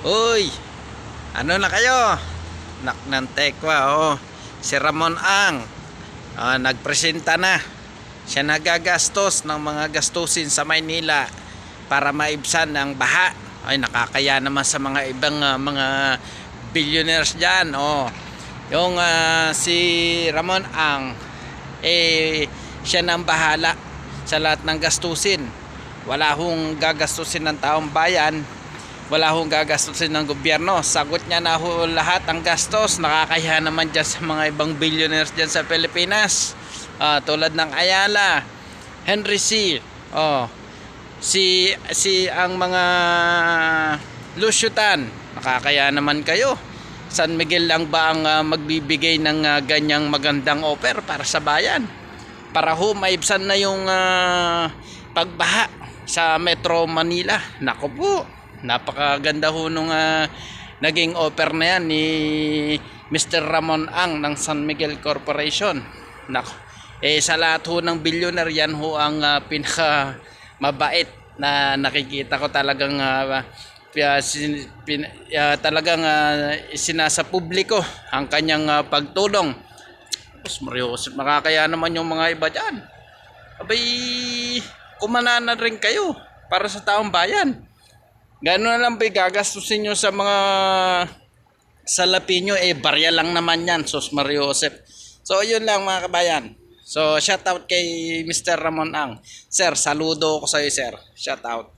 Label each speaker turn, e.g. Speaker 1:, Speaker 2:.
Speaker 1: Uy, ano na kayo? Nak ng tekwa, oh. Si Ramon Ang, ah, nagpresenta na. Siya nagagastos ng mga gastusin sa Maynila para maibsan ang baha. Ay, nakakaya naman sa mga ibang ah, mga billionaires dyan, oh. Yung ah, si Ramon Ang, eh, siya nang bahala sa lahat ng gastusin. Wala hong gagastusin ng taong bayan wala hong gagastusin ng gobyerno. Sagot niya na ho lahat ang gastos. Nakakaya naman dyan sa mga ibang billionaires dyan sa Pilipinas. Ah, tulad ng Ayala, Henry C. Oh, si si ang mga Lusyutan. Nakakaya naman kayo. San Miguel lang ba ang ah, magbibigay ng ah, ganyang magandang offer para sa bayan? Para ho maibsan na yung ah, pagbaha sa Metro Manila. Nako po, napakaganda ho nung ah, naging offer na yan ni Mr. Ramon Ang ng San Miguel Corporation. Nako, eh sa lahat ho ng billionaire yan ho ang ah, pinaka mabait na nakikita ko talagang ah, pi- sin- pin- ah, talagang ah, isinasa publiko ang kanyang ah, pagtulong. Tapos Mario, makakaya naman yung mga iba dyan. Abay, kumana na rin kayo para sa taong bayan. Gano'n na lang ba gagastusin nyo sa mga salapi nyo? Eh, barya lang naman yan, Sos Mario Joseph. So, yun lang mga kabayan. So, shout out kay Mr. Ramon Ang. Sir, saludo ko sa iyo, sir. Shout out.